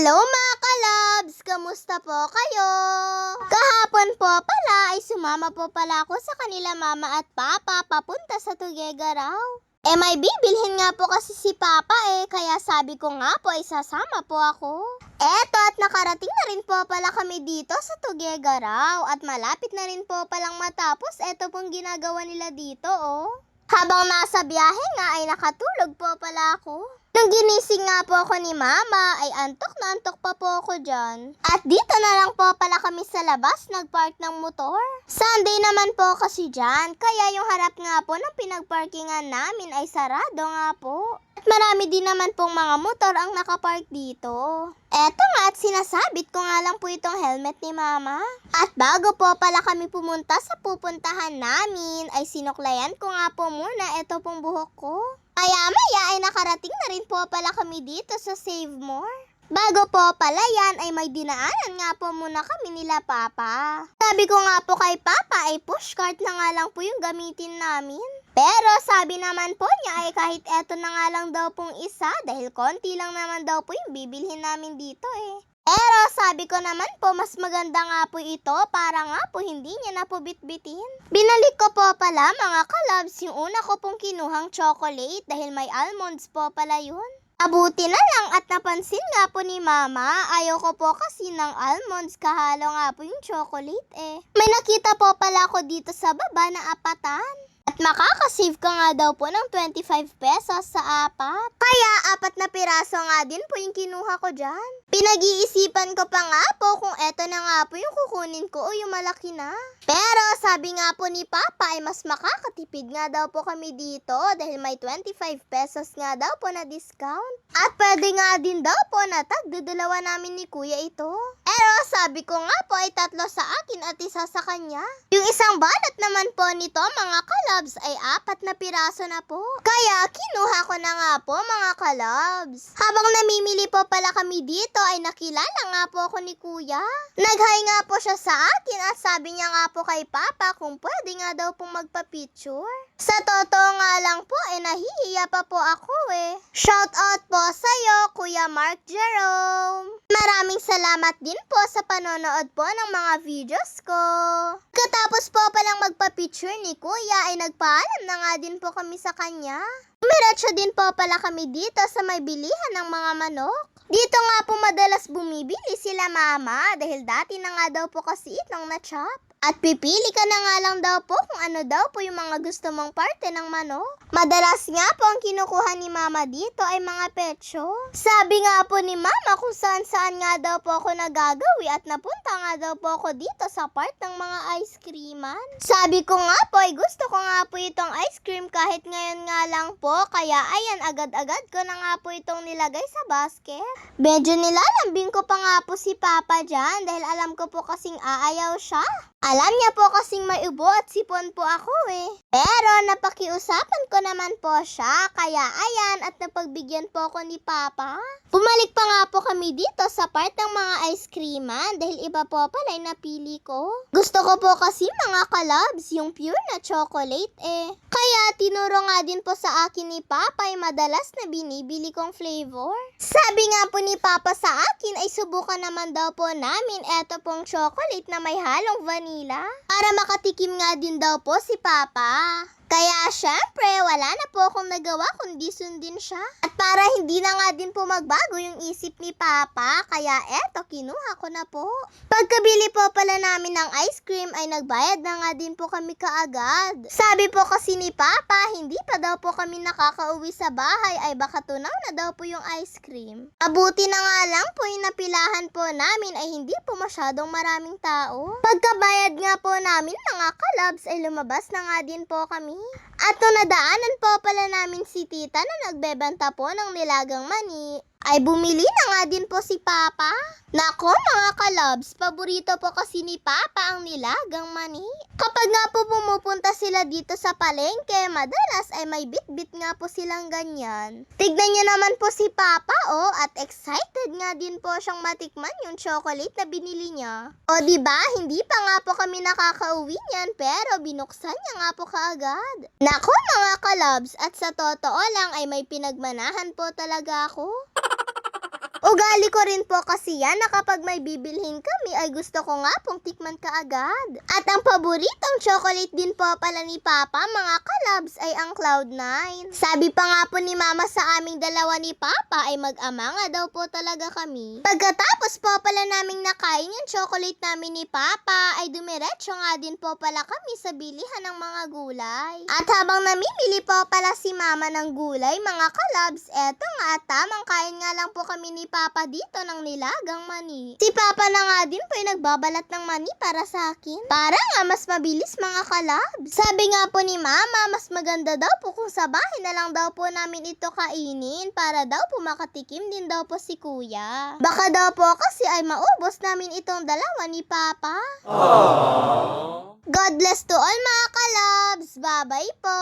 Hello mga kalabs! Kamusta po kayo? Kahapon po pala ay sumama po pala ako sa kanila mama at papa papunta sa Tugegaraw. Eh may bibilhin nga po kasi si papa eh, kaya sabi ko nga po ay sasama po ako. Eto at nakarating na rin po pala kami dito sa Tugegaraw at malapit na rin po palang matapos eto pong ginagawa nila dito oh. Habang nasa biyahe nga ay nakatulog po pala ako. Nung ginising nga po ako ni mama ay antok na antok pa po ako dyan. At dito na lang po pala kami sa labas nagpark ng motor. Sunday naman po kasi dyan, kaya yung harap nga po ng pinagparkingan namin ay sarado nga po. At marami din naman pong mga motor ang nakapark dito. Eto nga at sinasabit ko nga lang po itong helmet ni mama. At bago po pala kami pumunta sa pupuntahan namin ay sinuklayan ko nga po muna ito pong buhok ko. Kaya maya ay nakarating na rin po pala kami dito sa Save More. Bago po pala yan ay may dinaanan nga po muna kami nila Papa. Sabi ko nga po kay Papa ay pushcart na nga lang po yung gamitin namin. Pero sabi naman po niya ay kahit eto na nga lang daw pong isa dahil konti lang naman daw po yung bibilhin namin dito eh. Pero sabi ko naman po mas maganda nga po ito para nga po hindi niya na po bitbitin. Binalik ko po pala mga kalabs yung una ko pong kinuhang chocolate dahil may almonds po pala yun. Abuti na lang at napansin nga po ni Mama, ayaw ko po kasi ng almonds kahalo nga po yung chocolate eh. May nakita po pala ako dito sa baba na apatan. At makakasave ka nga daw po ng 25 pesos sa apat. Kaya apat na piraso nga din po yung kinuha ko dyan. Pinag-iisipan ko pa nga po kung eto na nga po yung kukunin ko o yung malaki na. Pero sabi nga po ni Papa ay mas makakatipid nga daw po kami dito dahil may 25 pesos nga daw po na discount. At pwede nga din daw po na tagdadalawa namin ni Kuya ito. Pero sabi ko nga po ay tatlo sa akin at isa sa kanya. Yung isang balot naman po nito mga kalabs ay apat na piraso na po. Kaya kinuha ko na nga po mga kalabs. Habang namimili po pala kami dito ay nakilala nga po ako ni Kuya. Nag-hi nga po siya sa akin at sabi niya nga po kay Papa kung pwede nga daw pong magpa-picture. Sa totoo nga lang po nahihiya pa po ako eh. Shout out po sa'yo Kuya Mark Jerome. Maraming salamat din po sa panonood po ng mga videos ko. Katapos po palang magpa-picture ni Kuya ay nagpaalam na nga din po kami sa kanya. Umiretso din po pala kami dito sa may bilihan ng mga manok. Dito nga po madalas bumibili sila mama dahil dati na nga daw po kasi itong na-chop. At pipili ka na nga lang daw po kung ano daw po yung mga gusto mong parte ng manok. Madalas nga po ang kinukuha ni mama dito ay mga petso. Sabi nga po ni mama kung saan saan nga daw po ako nagagawi at napunta nga daw po ako dito sa part ng mga ice creaman. Sabi ko nga po ay gusto ko nga po itong ice cream kahit ngayon nga lang po kaya ayan agad-agad ko na nga po itong nilagay sa basket. Medyo nilalambing ko pa nga po si Papa dyan dahil alam ko po kasing aayaw siya. Alam niya po kasing may ubo at sipon po ako eh. Pero napakiusapan ko naman po siya kaya ayan at napagbigyan po ako ni Papa. Bumalik pa nga po kami dito sa part ng mga ice creaman dahil iba po pala yung napili ko. Gusto ko po kasi mga kalabs yung pure na chocolate eh. Kaya tinuro nga din po sa akin ni Papa ay madalas na binibili kong flavor. Sabi nga po ni Papa sa akin ay subukan naman daw po namin eto pong chocolate na may halong vanilla para makatikim nga din daw po si Papa. Kaya syempre, wala na po akong nagawa kundi sundin siya. At para hindi na nga din po magbago yung isip ni Papa, kaya eto, kinuha ko na po. Pagkabili po pala namin ng ice cream ay nagbayad na nga din po kami kaagad. Sabi po kasi ni Papa, hindi pa daw po kami nakakauwi sa bahay ay baka tunaw na daw po yung ice cream. Abuti na nga lang po yung napilahan po namin ay hindi po masyadong maraming tao. Pagkabayad nga po namin mga kalabs ay lumabas na nga din po kami. At nung nadaanan po pala namin si tita na nagbebenta po ng nilagang mani, ay bumili na nga din po si Papa. Nako mga kalabs, paborito po kasi ni Papa ang nilagang mani. Kapag nga po pumupunta sila dito sa palengke, madalas ay may bit-bit nga po silang ganyan. Tignan niyo naman po si Papa oh, at excited nga din po siyang matikman yung chocolate na binili niya. O di ba hindi pa nga po kami nakakauwi niyan pero binuksan niya nga po kaagad. Nako mga kalabs, at sa totoo lang ay may pinagmanahan po talaga ako. Ugali ko rin po kasi yan na kapag may bibilhin kami ay gusto ko nga pong tikman ka agad. At ang paboritong chocolate din po pala ni Papa mga kalabs ay ang Cloud9. Sabi pa nga po ni Mama sa aming dalawa ni Papa ay mag-ama nga daw po talaga kami. Pagkatapos po pala naming nakain yung chocolate namin ni Papa ay dumiretso nga din po pala kami sa bilihan ng mga gulay. At habang namimili po pala si Mama ng gulay mga kalabs, eto nga tamang kain nga lang po kami ni Papa dito ng nilagang mani. Si Papa na nga din po ay nagbabalat ng mani para sa akin. Para nga mas mabilis mga kalabs. Sabi nga po ni Mama, mas maganda daw po kung sa bahay na lang daw po namin ito kainin para daw po makatikim din daw po si Kuya. Baka daw po kasi ay maubos namin itong dalawa ni Papa. God bless to all mga kalabs. Bye-bye po.